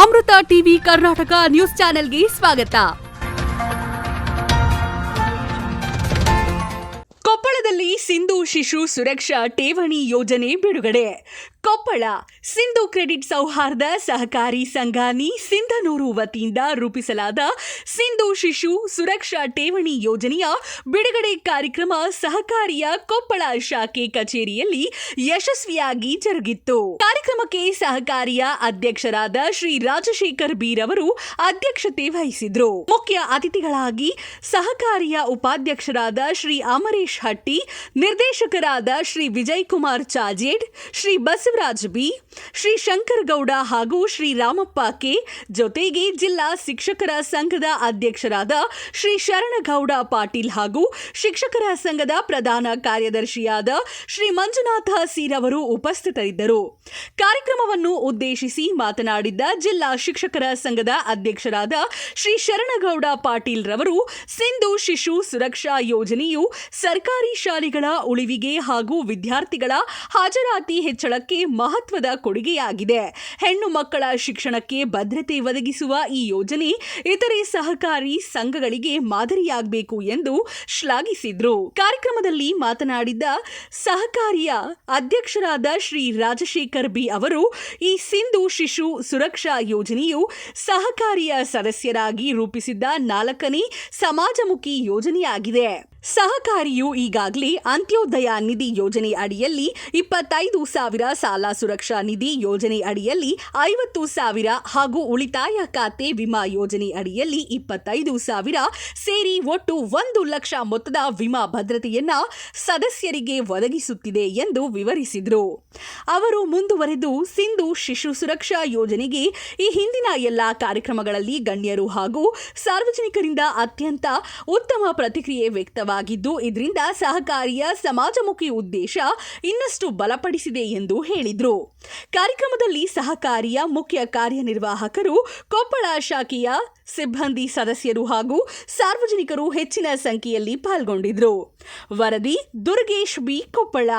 ಅಮೃತ TV Karnataka news ಚಾನೆಲ್ಗೆ ಸ್ವಾಗತ. ಕೊಪ್ಪಳದಲ್ಲಿ ಸಿಂಧು ಶಿಶು ಸುರಕ್ಷಾ ಠೇವಣಿ ಯೋಜನೆ ಬಿಡುಗಡೆ. ಕೊಪ್ಪಳ. ಸಿಂಧು ಕ್ರೆಡಿಟ್ ಸೌಹಾರ್ದ ಸಹಕಾರಿ ಸಂಘಾನಿ ಸಿಂಧನೂರು ವತಿಯಿಂದ ರೂಪಿಸಲಾದ ಸಿಂಧು ಶಿಶು ಸುರಕ್ಷಾ ಠೇವಣಿ ಯೋಜನೆಯ ಬಿಡುಗಡೆ ಕಾರ್ಯಕ್ರಮ ಸಹಕಾರಿಯ ಕೊಪ್ಪಳ ಶಾಖೆ ಕಚೇರಿಯಲ್ಲಿ ಯಶಸ್ವಿಯಾಗಿ ಜರುಗಿತ್ತು. ಕಾರ್ಯಕ್ರಮಕ್ಕೆ ಸಹಕಾರಿಯ ಅಧ್ಯಕ್ಷರಾದ ಶ್ರೀ ರಾಜಶೇಖರ್ ಬೀರ್ ಅವರು ಅಧ್ಯಕ್ಷತೆ ವಹಿಸಿದ್ರು. ಮುಖ್ಯ ಅತಿಥಿಗಳಾಗಿ ಸಹಕಾರಿಯ ಉಪಾಧ್ಯಕ್ಷರಾದ ಶ್ರೀ ಅಮರೇಶ್ ಹಟ್ಟಿ, ನಿರ್ದೇಶಕರಾದ ಶ್ರೀ ವಿಜಯ್ ಕುಮಾರ್ ಚಾಜೇಡ್, ಶ್ರೀ ಬಸವರಾಜ್ ಬಿ ಶ್ರೀ ಶಂಕರಗೌಡ ಹಾಗೂ ಶ್ರೀ ರಾಮಪ್ಪ ಕೆ ಜೊತೆಗೆ ಜಿಲ್ಲಾ ಶಿಕ್ಷಕರ ಸಂಘದ ಅಧ್ಯಕ್ಷರಾದ ಶ್ರೀ ಶರಣಗೌಡ ಪಾಟೀಲ್ ಹಾಗೂ ಶಿಕ್ಷಕರ ಸಂಘದ ಪ್ರಧಾನ ಕಾರ್ಯದರ್ಶಿಯಾದ ಶ್ರೀ ಮಂಜುನಾಥ ಸೀರವರು ಉಪಸ್ಥಿತರಿದ್ದರು. ಕಾರ್ಯಕ್ರಮವನ್ನು ಉದ್ದೇಶಿಸಿ ಮಾತನಾಡಿದ್ದ ಜಿಲ್ಲಾ ಶಿಕ್ಷಕರ ಸಂಘದ ಅಧ್ಯಕ್ಷರಾದ ಶ್ರೀ ಶರಣಗೌಡ ಪಾಟೀಲ್ ರವರು, ಸಿಂಧು ಶಿಶು ಸುರಕ್ಷಾ ಯೋಜನೆಯು ಸರ್ಕಾರಿ ಶಾಲೆಗಳ ಉಳಿವಿಗೆ ಹಾಗೂ ವಿದ್ಯಾರ್ಥಿಗಳ ಹಾಜರಾತಿ ಹೆಚ್ಚಳಕ್ಕೆ ಮಹತ್ವದ ಕೊಡುಗೆಯಾಗಿದೆ. ಹೆಣ್ಣು ಮಕ್ಕಳ ಶಿಕ್ಷಣಕ್ಕೆ ಭದ್ರತೆ ಒದಗಿಸುವ ಈ ಯೋಜನೆ ಇತರೆ ಸಹಕಾರಿ ಸಂಘಗಳಿಗೆ ಮಾದರಿಯಾಗಬೇಕು ಎಂದು ಶ್ಲಾಘಿಸಿದ್ರು. ಕಾರ್ಯಕ್ರಮದಲ್ಲಿ ಮಾತನಾಡಿದ ಸಹಕಾರಿಯ ಅಧ್ಯಕ್ಷರಾದ ಶ್ರೀ ರಾಜಶೇಖರ್ ಬಿ ಅವರು, ಈ ಸಿಂಧು ಶಿಶು ಸುರಕ್ಷಾ ಯೋಜನೆಯು ಸಹಕಾರಿಯ ಸದಸ್ಯರಾಗಿ ರೂಪಿಸಿದ್ದ ನಾಲ್ಕನೇ ಸಮಾಜಮುಖಿ ಯೋಜನೆಯಾಗಿದೆ. ಸಹಕಾರಿಯು ಈಗಾಗಲೇ ಅಂತ್ಯೋದಯ ನಿಧಿ ಯೋಜನೆ ಅಡಿಯಲ್ಲಿ ಇಪ್ಪತ್ತೈದು ಸಾವಿರ ಸಾಲ ಸುರಕ್ಷಾ ನಿಧಿ ಯೋಜನೆ ಅಡಿಯಲ್ಲಿ ಐವತ್ತು ಸಾವಿರ ಹಾಗೂ ಉಳಿತಾಯ ಖಾತೆ ವಿಮಾ ಯೋಜನೆ ಅಡಿಯಲ್ಲಿ ಇಪ್ಪತ್ತೈದು ಸಾವಿರ ಸೇರಿ ಒಟ್ಟು ಒಂದು ಲಕ್ಷ ಮೊತ್ತದ ವಿಮಾ ಭದ್ರತೆಯನ್ನ ಸದಸ್ಯರಿಗೆ ಒದಗಿಸುತ್ತಿದೆ ಎಂದು ವಿವರಿಸಿದರು. ಅವರು ಮುಂದುವರೆದು ಸಿಂಧು ಶಿಶು ಸುರಕ್ಷಾ ಯೋಜನೆಗೆ ಈ ಹಿಂದಿನ ಎಲ್ಲ ಕಾರ್ಯಕ್ರಮಗಳಲ್ಲಿ ಗಣ್ಯರು ಹಾಗೂ ಸಾರ್ವಜನಿಕರಿಂದ ಅತ್ಯಂತ ಉತ್ತಮ ಪ್ರತಿಕ್ರಿಯೆ ವ್ಯಕ್ತವಾಗಿದ್ದು ಇದರಿಂದ ಸಹಕಾರಿಯ ಸಮಾಜಮುಖಿ ಉದ್ದೇಶ ಇನ್ನಷ್ಟು ಬಲಪಡಿಸಿದೆ ಎಂದು ಹೇಳಿದರು. ಕಾರ್ಯಕ್ರಮದಲ್ಲಿ ಸಹಕಾರಿಯ ಮುಖ್ಯ ಕಾರ್ಯನಿರ್ವಾಹಕರು, ಕೊಪ್ಪಳ ಶಾಖೆಯ ಸಿಬ್ಬಂದಿ ಸದಸ್ಯರು ಹಾಗೂ ಸಾರ್ವಜನಿಕರು ಹೆಚ್ಚಿನ ಸಂಖ್ಯೆಯಲ್ಲಿ ಪಾಲ್ಗೊಂಡಿದ್ದರು ವರದಿ ದುರ್ಗೇಶ್ ಬಿ. ಕೊಪ್ಪಳ.